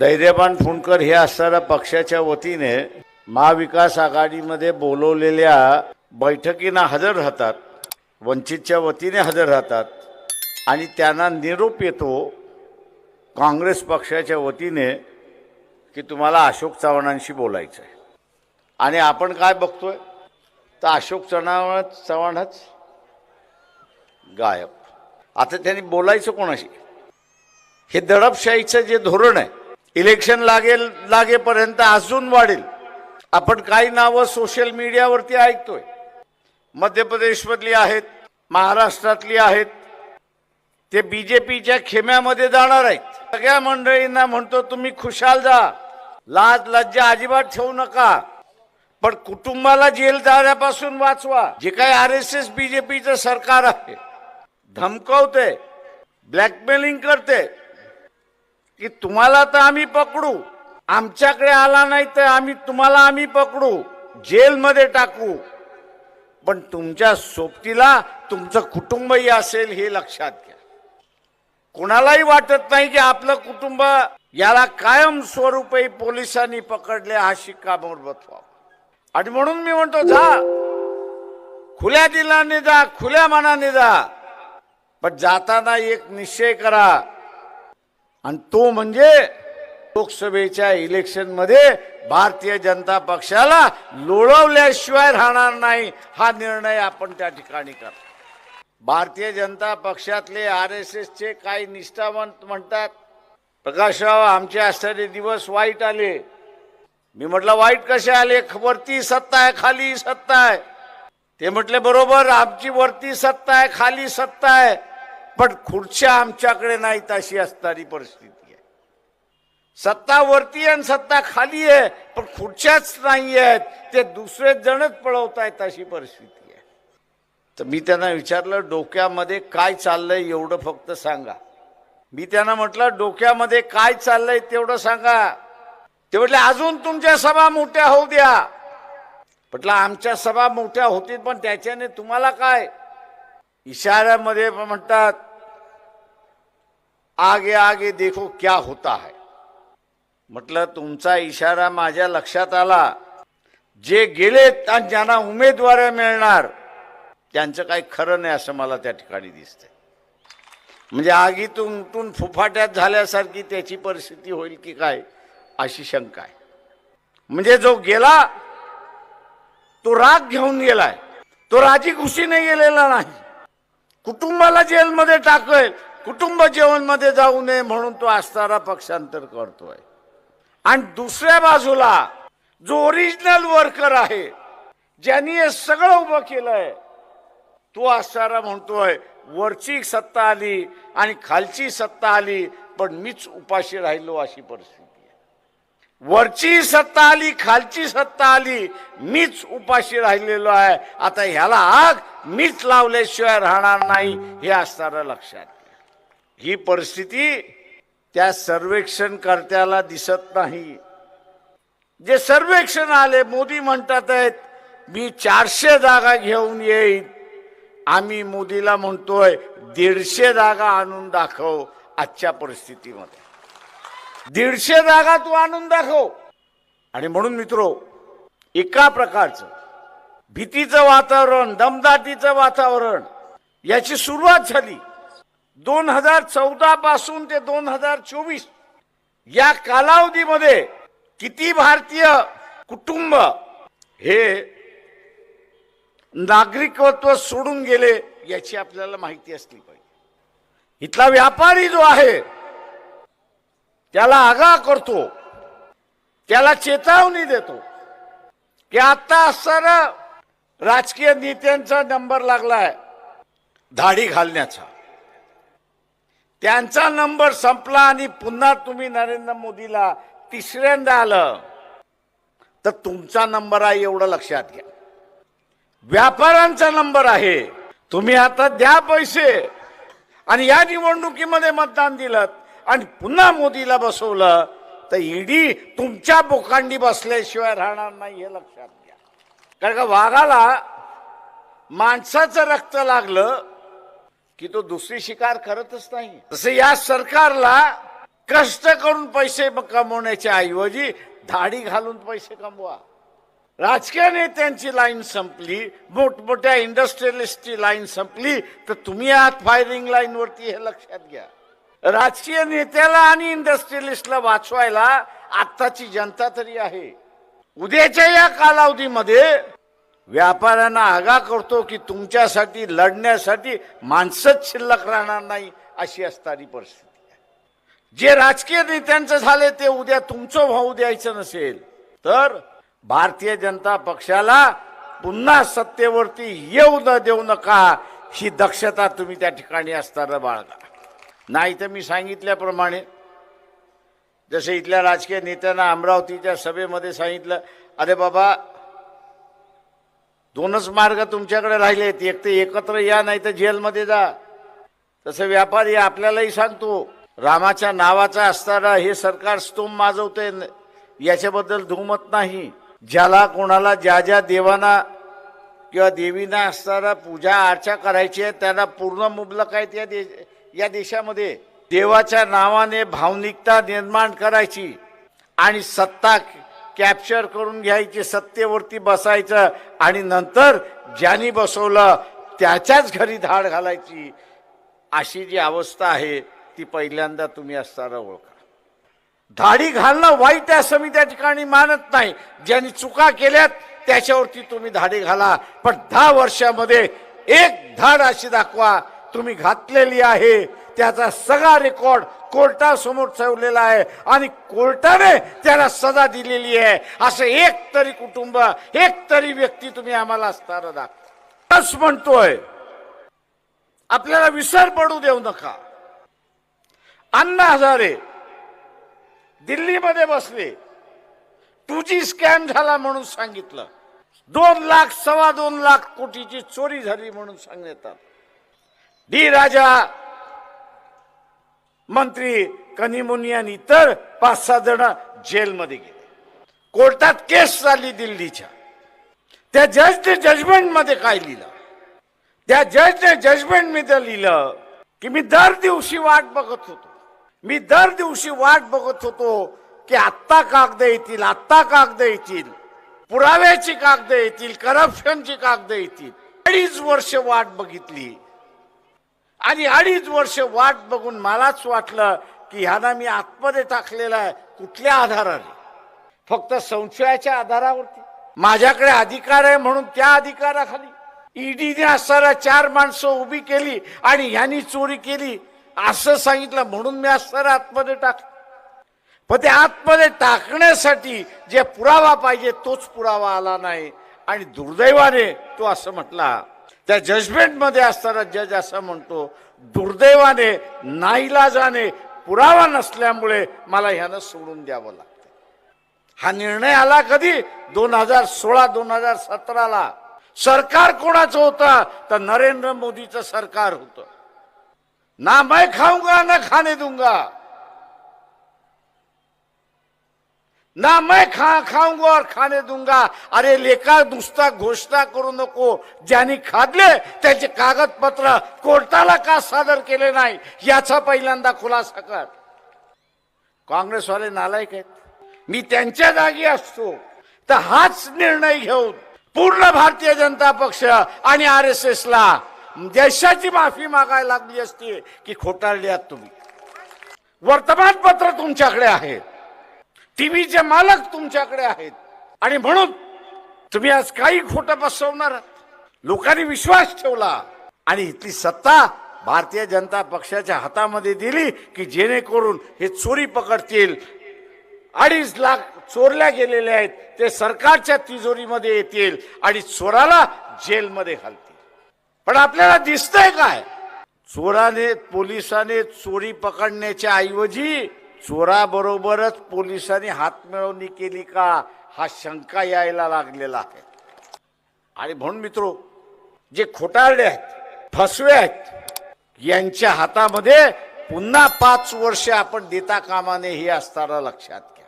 धैर्यवान फुंडकर हे असणाऱ्या पक्षाच्या वतीने महाविकास आघाडीमध्ये बोलवलेल्या बैठकींना हजर राहतात वंचितच्या वतीने हजर राहतात आणि त्यांना निरोप येतो काँग्रेस पक्षाच्या वतीने की तुम्हाला अशोक चव्हाणांशी बोलायचं आहे. आणि आपण काय बघतोय? तर अशोक चव्हाण चव्हाणच गायब. आता त्यांनी बोलायचं कोणाशी? हे दडपशाहीचं जे धोरण आहे इलेक्शन लागेल लागेपर्यंत अजून वाढेल. आपण काही नावं सोशल मीडियावरती ऐकतोय. मध्य प्रदेशमधली आहेत महाराष्ट्रातली आहेत. ते बीजेपीच्या खेम्यामध्ये जाणार आहेत. सगळ्या मंडळींना म्हणतो तुम्ही खुशाल जा. लाज लज्जा अजिबात ठेवू नका. पण कुटुंबाला जेल जाण्यापासून वाचवा. जे काही आर एस एस बीजेपीचं सरकार आहे धमकवते ब्लॅकमेलिंग करते की तुम्हाला तर आम्ही पकडू. आमच्याकडे आला नाही तर आम्ही तुम्हाला आम्ही पकडू. जेलमध्ये टाकू. पण तुमच्या सोबतीला तुमचं कुटुंबही असेल हे लक्षात घ्या. कुणालाही वाटत नाही की आपलं कुटुंब याला कायम स्वरूपी पोलिसांनी पकडले हा शिक्का व्हावा आणि म्हणून मी म्हणतो जा. खुल्या दिलाने जा खुल्या मनाने जा. पण जाताना एक निश्चय करा. आणि तो म्हणजे लोकसभेच्या इलेक्शनमध्ये भारतीय जनता पक्षाला लोळवल्याशिवाय राहणार नाही हा निर्णय आपण त्या ठिकाणी करतो भारतीय जनता पक्षातले आर एस एसचे काही निष्ठावंत म्हणतात प्रकाशराव आमचे असणारे दिवस वाईट आले. मी म्हटलं वाईट कसे आले? वरती सत्ता आहे खाली सत्ता आहे. ते म्हटले बरोबर आमची वरती सत्ता आहे खाली सत्ता आहे. पण खुर्च्या आमच्याकडे नाहीत अशी असणारी परिस्थिती आहे. सत्ता वरती आणि सत्ता खाली आहे पण खुर्च्याच नाही आहेत. ते दुसरे जणच पळवतायत अशी परिस्थिती आहे. तर मी त्यांना विचारलं डोक्यामध्ये काय चाललंय एवढं फक्त सांगा. मी त्यांना म्हटलं डोक्यामध्ये काय चाललंय तेवढं सांगा. ते म्हटले अजून तुमच्या सभा मोठ्या होऊ द्या. म्हटलं आमच्या सभा मोठ्या होतील पण त्याच्याने तुम्हाला काय? इशाऱ्यामध्ये म्हणतात आगे आगे देखो क्या होता है. म्हटलं तुमचा इशारा माझ्या लक्षात आला. जे गेलेत आणि ज्यांना उमेदवार मिळणार त्यांचं काही खरं नाही असं मला त्या ठिकाणी दिसतंय. म्हणजे आगीतून उठून फुफाट्यात झाल्यासारखी त्याची परिस्थिती होईल की काय अशी शंका आहे. म्हणजे जो गेला तो राग घेऊन गेलाय. तो राजी खुशीने गेलेला नाही. कुटुंबाला जेलमध्ये टाकेल कुटुंब जेवणमध्ये जाऊ नये म्हणून तो असणारा पक्षांतर करतोय. आणि दुसऱ्या बाजूला जो ओरिजिनल वर्कर आहे ज्यांनी हे सगळं उभं केलंय तो असणारा म्हणतोय वरची सत्ता आली आणि खालची सत्ता आली पण मीच उपाशी राहिलो अशी परिस्थिती. वरची सत्ता आली खालची सत्ता आली मीच उपाशी राहिलेलो आहे. आता ह्याला आग मीच लावल्याशिवाय राहणार नाही हे असणारं लक्षात ही परिस्थिती त्या सर्वेक्षणकर्त्याला दिसत नाही. जे सर्वेक्षण आले मोदी म्हणतात आहेत मी चारशे जागा घेऊन येईन. आम्ही मोदीला म्हणतोय दीडशे जागा आणून दाखव आजच्या परिस्थितीमध्ये. दीडशे जागा तू आणून दाखव. आणि म्हणून मित्रो एका प्रकारचं भीतीचं वातावरण दमदाटीचं वातावरण याची सुरुवात झाली दोन हजार चौदा पासून ते दोन हजार चोवीस. या कालावधीमध्ये किती भारतीय कुटुंब हे नागरिकत्व सोडून गेले याची आपल्याला माहिती असली पाहिजे. इथला व्यापारी जो आहे त्याला आगा करतो. त्याला चेतावणी देतो. की आता सर राजकीय नेत्यांचा नंबर लागलाय धाडी घालण्याचा. त्यांचा नंबर संपला आणि पुन्हा तुम्ही नरेंद्र मोदीला तिसऱ्यांदा आलं तर तुमचा नंबर आहे एवढं लक्षात घ्या. व्यापाऱ्यांचा नंबर आहे. तुम्ही आता द्या पैसे. आणि या निवडणुकीमध्ये मतदान दिलं आणि पुन्हा मोदीला बसवलं तर ईडी तुमच्या बोकांडी बसल्याशिवाय राहणार नाही हे लक्षात घ्या. कारण का वाघाला माणसाचं रक्त लागलं की तो दुसरी शिकार करतच नाही. तसं या सरकारला कष्ट करून पैसे कमवण्याच्या ऐवजी धाडी घालून पैसे कमवा. राजकीय नेत्यांची लाईन संपली मोठमोठ्या इंडस्ट्रियलिस्टची लाईन संपली तर तुम्ही आहात फायरिंग लाईनवरती हे लक्षात घ्या. राजकीय नेत्याला आणि इंडस्ट्रियलिस्टला वाचवायला आत्ताची जनता तरी आहे. उद्याच्या या कालावधीमध्ये व्यापाऱ्यांना आगा करतो की तुमच्यासाठी लढण्यासाठी माणसंच शिल्लक राहणार नाही अशी असणारी परिस्थिती आहे. जे राजकीय नेत्यांचं झाले ते उद्या तुमचं भाऊ द्यायचं नसेल तर भारतीय जनता पक्षाला पुन्हा सत्तेवरती येऊ न देऊ नका ही दक्षता तुम्ही त्या ठिकाणी असताना बाळगा. नाही तर मी सांगितल्याप्रमाणे जसे इथल्या राजकीय नेत्यांना अमरावतीच्या सभेमध्ये सांगितलं अरे बाबा दोनच मार्ग तुमच्याकडे राहिले आहेत एक तर एकत्र या नाही तर जेलमध्ये जा. तसं व्यापारी आपल्यालाही सांगतो रामाच्या नावाचा असताना हे सरकार स्तोम माजवते याच्याबद्दल दुमत नाही. ज्याला कोणाला ज्या ज्या देवांना किंवा देवींना असताना पूजा अर्चा करायची आहे त्यांना पूर्ण मुबलक आहेत या दे या देशामध्ये देवाच्या नावाने भावनिकता निर्माण करायची आणि सत्ता कॅप्चर करून घ्यायची सत्तेवरती बसायचं आणि नंतर ज्यांनी बसवलं त्याच्याच घरी धाड घालायची अशी जी अवस्था आहे ती पहिल्यांदा तुम्ही असताना ओळखा. धाडी घालणं वाईट आहे असं मी त्या ठिकाणी मानत नाही. ज्यांनी चुका केल्यात त्याच्यावरती तुम्ही धाडी घाला. पण दहा वर्षामध्ये एक धाड अशी दाखवा तुम्ही घातलेली आहे. त्याचा सगळा रेकॉर्ड कोर्टासमोर ठेवलेला आहे. आणि कोर्टाने त्याला सजा दिलेली आहे. असं एक तरी कुटुंब एक तरी व्यक्ती तुम्ही आम्हाला असणार दाखवा. म्हणतोय. आपल्याला विसर पडू देऊ नका. अण्णा हजारे दिल्लीमध्ये बसले. टू जी स्कॅम झाला म्हणून सांगितलं. दोन लाख सव्वा दोन लाख कोटीची चोरी झाली म्हणून सांगण्यात आलं. डी राजा मंत्री कनिमुनी आणि इतर पाच सहा जण जेलमध्ये गेले. कोर्टात केस चालली दिल्लीच्या. त्या जजने जजमेंटमध्ये काय लिहिलं? त्या जजने जजमेंटमध्ये लिहिलं की मी दर दिवशी वाट बघत होतो. मी दर दिवशी वाट बघत होतो की आत्ता कागद येतील आत्ता कागद येतील पुराव्याची कागद येतील करप्शनची कागद येतील. अडीच वर्ष वाट बघितली. आणि अडीच वर्ष वाट बघून मलाच वाटलं की ह्याला मी आतमध्ये टाकलेला आहे कुठल्या आधाराने? फक्त संशयाच्या आधारावरती. माझ्याकडे अधिकार आहे म्हणून त्या अधिकाराखाली. ईडीने असताना चार माणसं उभी केली आणि ह्यांनी चोरी केली असं सांगितलं म्हणून मी असताना आतमध्ये टाक पण ते आतमध्ये टाकण्यासाठी जे पुरावा पाहिजे तोच पुरावा आला नाही आणि दुर्दैवाने तो असं म्हटला त्या जजमेंटमध्ये असताना जज असं म्हणतो दुर्दैवाने नाईलाजाने पुरावा नसल्यामुळे मला ह्यानं सोडून द्यावं लागतं. हा निर्णय आला कधी? दोन हजार सोळा दोन हजार सतराला. सरकार कोणाचं होतं? तर नरेंद्र मोदीचं सरकार होतं. ना मैं खाऊंगा ना खाने दूंगा. ना मैं खा खाऊंगा और खाने दूंगा। अरे लेखा नुसता घोषणा करू नको। ज्यांनी खादले त्याचे कागदपत्र कोर्टाला का सादर केले नाही? याचा पहिल्यांदा खुलासा कर. काँग्रेसवाले नालायक आहेत. मी त्यांच्या जागी असतो. तर हाच निर्णय घेऊन पूर्ण भारतीय जनता पक्ष आणि आर एस एस ला देशाची माफी मागायला लागली असते की खोटाळली आहात तुम्ही. वर्तमानपत्र तुमच्याकडे आहेत टीव्हीचे मालक तुमच्याकडे आहेत. आणि म्हणून तुम्ही आज काही खोटं बसवणार आहात. लोकांनी विश्वास ठेवला. आणि इथली सत्ता भारतीय जनता पक्षाच्या हातामध्ये दिली की जेणेकरून हे चोरी पकडतील. अडीच लाख चोरल्या गेलेले आहेत. ते सरकारच्या तिजोरीमध्ये येतील आणि चोराला जेलमध्ये घालतील. पण आपल्याला दिसतंय काय? चोराने पोलिसाने चोरी पकडण्याच्या ऐवजी चोराबरोबरच पोलिसांनी हात मिळवणी केली का? हा शंका यायला लागलेला आहे. आणि म्हणून मित्रो जे खोटारडे आहेत फसवे आहेत यांच्या हातामध्ये पुन्हा पाच वर्ष आपण देता कामाने हे असताना लक्षात घ्या.